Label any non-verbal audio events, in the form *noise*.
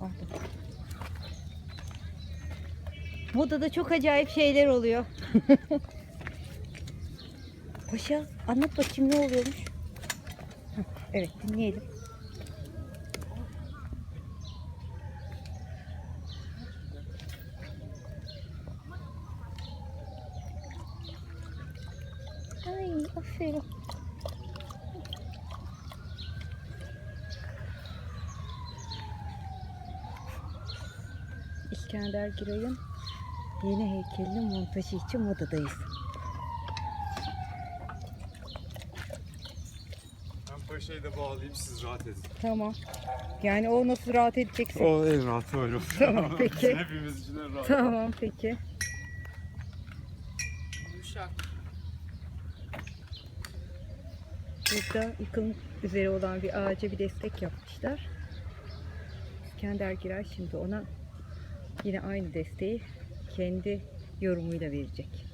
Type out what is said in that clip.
Aldım. Modada çok acayip şeyler oluyor. *laughs* Paşa anlat bakayım ne oluyormuş. Evet dinleyelim. Ay aferin. İskender Giray'ın yeni heykelinin montajı için modadayız. Ben paşayı da bağlayayım siz rahat edin. Tamam. Yani o nasıl rahat edecekse. O en rahat öyle olur. Tamam, *laughs* peki. Hepimiz için en rahat. Tamam peki. Yumuşak. Burada yıkılmak üzere olan bir ağaca bir destek yapmışlar. İskender Giray şimdi ona yine aynı desteği kendi yorumuyla verecek.